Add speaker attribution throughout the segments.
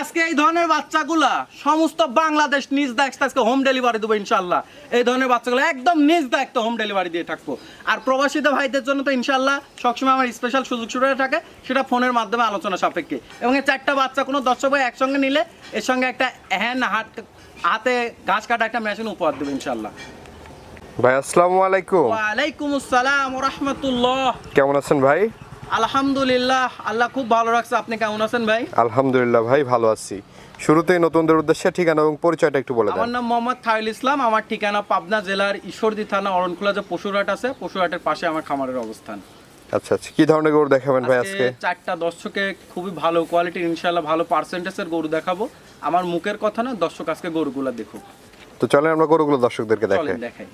Speaker 1: আজকে এই ধরনের বাচ্চাগুলা সমস্ত বাংলাদেশ নিজ দায়িত্ব আজকে হোম ডেলিভারি দেবো ইনশাল্লাহ এই ধরনের বাচ্চাগুলো একদম নিজ দায়িত্ব হোম ডেলিভারি দিয়ে থাকব। আর প্রবাসীদের ভাইদের জন্য তো ইনশাল্লাহ সবসময় আমার স্পেশাল সুযোগ সুবিধা থাকে সেটা ফোনের মাধ্যমে আলোচনা সাপেক্ষে। এবং এই চারটা বাচ্চা কোনো দর্শক ভাই একসঙ্গে নিলে এর সঙ্গে একটা হ্যান্ড হাত হাতে ঘাস কাটা একটা মেশিন উপহার দেবো ইনশাল্লাহ
Speaker 2: ভাই আসসালামু আলাইকুম।
Speaker 1: ওয়ালাইকুম আসসালাম রহমতুল্লাহ।
Speaker 2: কেমন আছেন ভাই?
Speaker 1: আলহামদুলিল্লাহ আল্লাহ খুব ভালো রাখছে। আপনি কেমন আছেন ভাই?
Speaker 2: আলহামদুলিল্লাহ ভাই ভালো আছি। শুরুতেই নতুনদের উদ্দেশ্যে ঠিকানা এবং পরিচয়টা একটু বলে দেন।
Speaker 1: আমার নাম মোহাম্মদ খায়রুল ইসলাম। আমার ঠিকানা পাবনা জেলার ঈশ্বরদী থানা অরণখোলা যে পশুরহাট আছে পশুরহাটের পাশে আমার খামারের অবস্থান।
Speaker 2: আচ্ছা আচ্ছা। কি ধরনের গরু দেখাবেন ভাই
Speaker 1: আজকে চারটা দর্শকে খুবই ভালো কোয়ালিটির ইনশাআল্লাহ ভালো পার্সেন্টেজের গরু দেখাবো। আমার মুখের কথা না দর্শক আজকে গরুগুলো দেখুক।
Speaker 2: তো চলেন আমরা গরুগুলো দর্শকদেরকে দেখাই।
Speaker 1: দেখাই।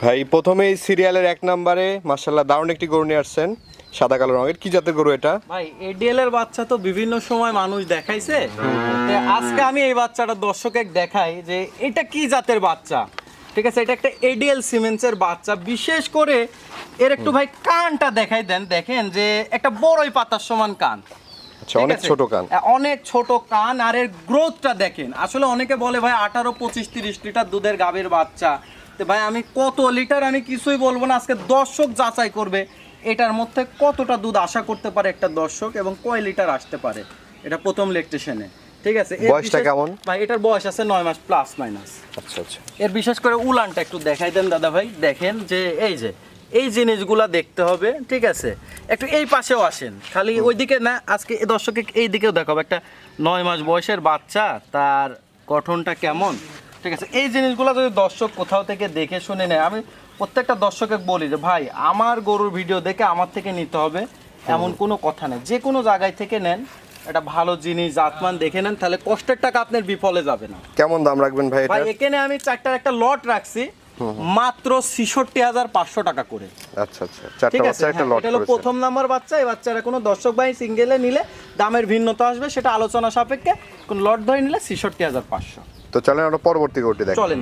Speaker 2: ভাই প্রথমেই সিরিয়ালের এক নম্বরে মার্শাল্লাহ দারুণ একটি গরু নিয়ে আসছেন। সাদা কালো রঙের। কি জাতের গরু এটা?
Speaker 1: ভাই এডিএল এর বাচ্চা তো বিভিন্ন সময় মানুষ দেখাইছে। আজকে আমি এই বাচ্চাটা দর্শকে দেখাই যে এটা কি জাতের বাচ্চা। ঠিক আছে এটা একটা এডিএল সিমেন্সের বাচ্চা। বিশেষ করে এর একটু ভাই কানটা দেখাই দেন দেখেন যে একটা বড়ই পাতার সমান কান।
Speaker 2: আচ্ছা অনেক ছোট কান।
Speaker 1: অনেক ছোট কান আর এর গ্রোথটা দেখেন। আসলে অনেকে বলে ভাই আঠারো পঁচিশ তিরিশ লিটার দুধের গাভীর বাচ্চা। তো ভাই আমি কত লিটার আমি কিছুই বলব না আজকে দর্শক যাচাই করবে। এটার মধ্যে কতটা দুধ আশা করতে পারে একটা দর্শক এবং কয় লিটার আসতে পারে? এটা প্রথম লেকটেশনে ঠিক আছে?
Speaker 2: বয়সটা কেমন?
Speaker 1: ভাই এটার বয়স আছে নয় মাস প্লাস মাইনাস
Speaker 2: আচ্ছা আচ্ছা।
Speaker 1: এর বিশেষ করে উলানটা একটু দেখাই দেন দাদা ভাই। দেখেন যে এই যে এই জিনিসগুলা দেখতে হবে ঠিক আছে? একটু এই পাশেও আসেন। খালি ওইদিকে না আজকে এই দর্শকে এই দিকেও দেখাবো। একটা নয় মাস বয়সের বাচ্চা তার গঠনটা কেমন? ঠিক আছে? এই জিনিসগুলো যদি দর্শক কোথাও থেকে দেখে শুনে নেয় আমি প্রত্যেকটা দর্শকে বলি যে ভাই আমার গরুর ভিডিও দেখে আমার থেকে নিতে হবে। এমন কোনো কথা নেই। যে কোনো জায়গায় থেকে নেন। একটা ভালো জিনিস জাতমান দেখে নেন। তাহলে কষ্টের টাকা আপনার বিফলে যাবে না।
Speaker 2: কেমন দাম রাখবেন ভাই এটা
Speaker 1: ভাই এখানে আমি চারটার একটা লট রাখছি। মাত্র ছিষট্টি হাজার পাঁচশো টাকা করে।
Speaker 2: আচ্ছা আচ্ছা।
Speaker 1: ঠিক আছে?
Speaker 2: একটা
Speaker 1: হ্যাঁ,
Speaker 2: লট
Speaker 1: এটা হলো প্রথম নাম্বার বাচ্চা। এই বাচ্চারা কোনো দর্শক ভাই সিঙ্গেলে নিলে দামের ভিন্নতা আসবে। সেটা আলোচনা সাপেক্ষে কোন লট ধরে নিলে ছিষট্টি হাজার পাঁচশো।
Speaker 2: তো চলেন আমরা পরবর্তী গরুটি দেখ।
Speaker 1: চলেন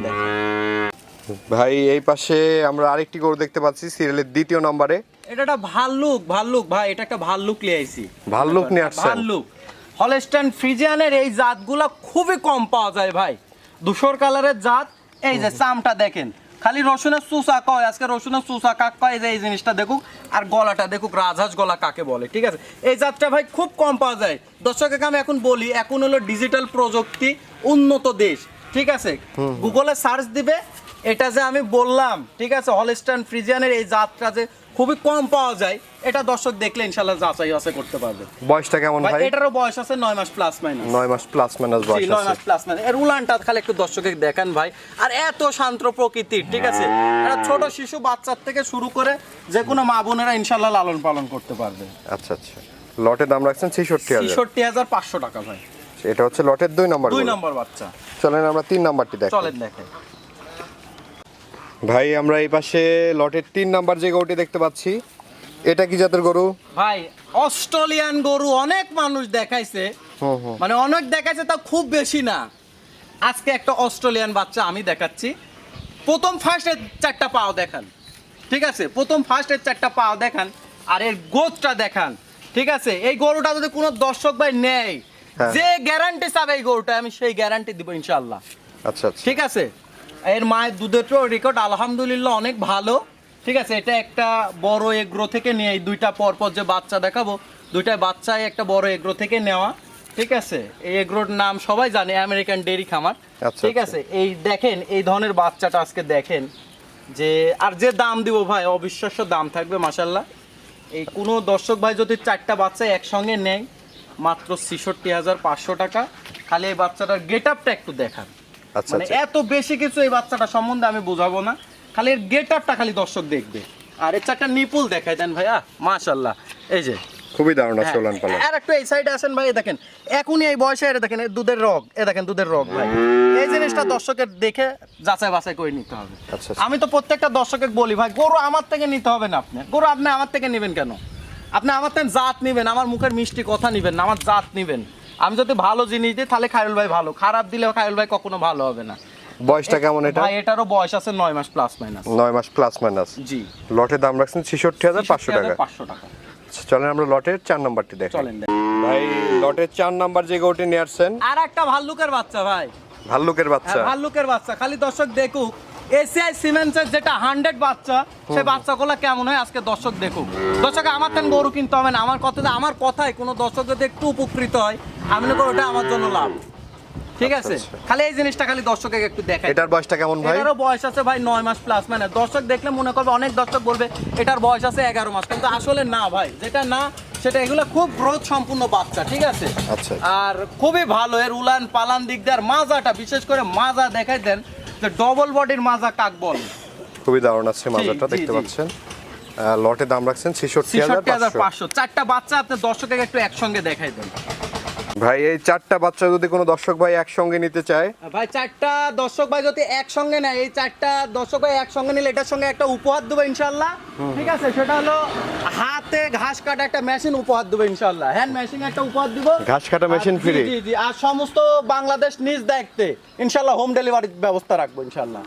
Speaker 2: ভাই এই পাশে আমরা আরেকটি গরু দেখতে পাচ্ছি সিরিয়ালের দ্বিতীয় নম্বরে।
Speaker 1: এটা একটা ভাল্লুক ভাল্লুক ভাই এটা একটা ভাল্লুক নিয়ে আইছি।
Speaker 2: ভাল্লুক নিয়ে আসছেন?
Speaker 1: ভাল্লুক। হলস্টাইন ফ্রিজিয়ানের এই জাতগুলো খুবই কম পাওয়া যায় ভাই। ধূসর কালারের জাত এই যে চামটা দেখেন। খালি রসুনের চুষা কয় আজকে রসুনের চুষা কাক কয় যে এই জিনিসটা দেখুক আর গলাটা দেখুক রাজহাঁস গলা কাকে বলে ঠিক আছে? এই জাতটা ভাই খুব কম পাওয়া যায়। দর্শককে আমি এখন বলি এখন হলো ডিজিটাল প্রযুক্তি উন্নত দেশ ঠিক আছে? গুগলে সার্চ দিবে এটা যে আমি বললাম ঠিক আছে হলস্টাইন ফ্রিজিয়ানের এই জাতটা যে খুবই কম পাওয়া যায় এটা দর্শক দেখলে ইনশাল্লাহ যাচাই বাছাই করতে পারবে।
Speaker 2: বয়সটা কেমন
Speaker 1: ভাই এটারও বয়স আছে নয় মাস প্লাস মাইনাস
Speaker 2: নয় মাস প্লাস মাইনাস বয়স আছে
Speaker 1: মাস প্লাস মাইনাস এর উলানটা খালি একটু দর্শকে দেখান ভাই। আর এত শান্ত প্রকৃতির ঠিক আছে? একটা ছোট শিশু বাচ্চার থেকে শুরু করে যে কোনো মা বোনেরা ইনশাল্লাহ লালন পালন করতে পারবে।
Speaker 2: আচ্ছা আচ্ছা। লটের দাম রাখছেন ছেষট্টি হাজার।
Speaker 1: ছেষট্টি হাজার পাঁচশো টাকা ভাই।
Speaker 2: এটা হচ্ছে লটের দুই নম্বর
Speaker 1: দুই। নম্বর বাচ্চা।
Speaker 2: চলেন আমরা তিন নাম্বারটি দেখ।
Speaker 1: চলেন দেখেন
Speaker 2: ভাই আমরা এই পাশে লটের তিন নাম্বার যে গরুটি দেখতে পাচ্ছি এটা কি জাতের গরু?
Speaker 1: ভাই অস্ট্রেলিয়ান গরু অনেক মানুষ দেখাইছে। মানে অনেক দেখাইছে তা খুব বেশি না। আজকে একটা অস্ট্রেলিয়ান বাচ্চা আমি দেখাচ্ছি। প্রথম ফার্স্টের চারটা পাও দেখান ঠিক আছে? প্রথম ফার্স্টের চারটা পাও দেখান আর এর গোদটা দেখান ঠিক আছে? এই গরুটা যদি কোনো দর্শক ভাই নেয়
Speaker 2: হ্যাঁ।
Speaker 1: যে গ্যারান্টি চাবে এই গরুটা আমি সেই গ্যারান্টি দিব ইনশাল্লাহ
Speaker 2: আচ্ছা আচ্ছা।
Speaker 1: ঠিক আছে? এর মায়ের দুধের রেকর্ড আলহামদুলিল্লাহ অনেক ভালো। ঠিক আছে এটা একটা বড় এগ্রো থেকে নিয়ে এই দুইটা পর পর যে বাচ্চা দেখাবো দুইটা বাচ্চাই একটা বড় এগ্রো থেকে নেওয়া। ঠিক আছে এই এগ্রোর নাম সবাই জানে আমেরিকান ডেরি খামার।
Speaker 2: আচ্ছা,
Speaker 1: ঠিক আছে এই দেখেন এই ধরনের বাচ্চাটা আজকে দেখেন যে আর যে দাম দিব ভাই অবিশ্বাস্য দাম থাকবে মাসাল্লাহ এই কোনো দর্শক ভাই যদি চারটা বাচ্চা একসঙ্গে নেয় মাত্র ছেষট্টি হাজার পাঁচশো টাকা। খালি এই বাচ্চাটার গেট আপটা একটু দেখান।
Speaker 2: আচ্ছা
Speaker 1: মানে
Speaker 2: আচ্ছা।
Speaker 1: এত বেশি কিছু এই বাচ্চাটা সম্বন্ধে আমি বোঝাবো না। খালি এর গেট আপটা খালি দর্শক দেখবে। আর এর চারটা নিপুল দেখাই দেন ভাইয়া মাশাল্লাহ এই যে।
Speaker 2: খুবই দারুণ আছে
Speaker 1: হ্যাঁ,
Speaker 2: ওলান পালন।
Speaker 1: আর একটু এই সাইডে আসেন ভাই দেখেন এখনই এই বয়সে এটা দেখেন দুধের রগ এ দেখেন দুধের রগ ভাই। এই জিনিসটা দর্শকের দেখে যাচাই বাছাই করে নিতে হবে।
Speaker 2: আচ্ছা, আচ্ছা।
Speaker 1: আমি তো প্রত্যেকটা দর্শকের বলি ভাই গরু আমার থেকে নিতে হবে না আপনি। গরু আপনি আমার থেকে নেবেন কেন? আপনি আমার থেকে জাত নেবেন আমার মুখের মিষ্টি কথা নেবেন না আমার জাত নেবেন। আমি যদি ভালো জিনিস দিই তাহলে খায়রুল ভাই ভালো। খারাপ দিলে খায়রুল ভাই কখনো ভালো হবে না।
Speaker 2: বয়সটা কেমন এটা?
Speaker 1: ভাই এটারও বয়স আছে নয় মাস প্লাস মাইনাস
Speaker 2: নয় মাস প্লাস মাইনাস
Speaker 1: জি।
Speaker 2: লটের দাম রাখছেন ছেষট্টি হাজার পাঁচশো টাকা।
Speaker 1: পাঁচশো টাকা।
Speaker 2: আচ্ছা চলেন আমরা লটের চার নাম্বারটি দেখি।
Speaker 1: চলেন
Speaker 2: ভাই লটের চার নাম্বার যে গরুটি নিয়ে আসছেন?
Speaker 1: আর একটা ভাল্লুকের বাচ্চা ভাই।
Speaker 2: ভাল্লুকের বাচ্চা।
Speaker 1: হ্যাঁ, ভাল্লুকের বাচ্চা। খালি দর্শক দেখুক এসিআই সিমেন্টসের যেটা হান্ড্রেড বাচ্চা সেই বাচ্চাগুলো কেমন হয় আজকে দর্শক দেখুক। দর্শক আমার তেন গরু কিনতে হবে না। আমার কথা আমার কথায় কোনো দর্শক যদি একটু উপকৃত হয়। আমি মনে করি ওটা আমার জন্য লাভ। ঠিক আছে?
Speaker 2: আচ্ছা।
Speaker 1: খালি এই জিনিসটা খালি দর্শকে একটু দেখাই।
Speaker 2: এটার বয়সটা কেমন ভাই?
Speaker 1: এটারও বয়স আছে ভাই নয় মাস প্লাস মানে দর্শক দেখলে মনে করবে অনেক দর্শক বলবে এটার বয়স আছে এগারো মাস। কিন্তু আসলে না ভাই যেটা না সেটা এগুলো খুব গ্রোথ সম্পূর্ণ বাচ্চা ঠিক আছে?
Speaker 2: আচ্ছা।
Speaker 1: আর খুবই ভালো এর উলান পালান দিক দিয়ে আর মাজাটা বিশেষ করে মাজা দেখাই দেন যে ডবল বডির মাজা কাক বল।
Speaker 2: খুবই দারুণ আছে মাজাটা দেখতে পাচ্ছেন। লটে দাম রাখছেন ছেষট্টি হাজার
Speaker 1: ছেষট্টি হাজার
Speaker 2: পাঁচশো।
Speaker 1: পাঁচশো। চারটা বাচ্চা আপনি দর্শকে একটু একসঙ্গে দেখাই দেন।
Speaker 2: ভাই এই চারটা বাচ্চা যদি কোনো দর্শক ভাই একসঙ্গে নিতে চায়?
Speaker 1: ভাই চারটা দর্শক ভাই যদি একসঙ্গে নেয় এই চারটা দর্শক ভাই একসঙ্গে নিলে এটার সঙ্গে একটা উপহার দেবো ইনশাল্লাহ ঠিক আছে? সেটা হলো হাতে ঘাস কাটা একটা মেশিন উপহার দেবো ইনশাল্লাহ হ্যান্ড মেশিন একটা উপহার দিব।
Speaker 2: ঘাস কাটা মেশিন ফ্রি
Speaker 1: জি জি আর সমস্ত বাংলাদেশ নিজ দেখতে ইনশাল্লাহ হোম ডেলিভারির ব্যবস্থা রাখব ইনশাল্লাহ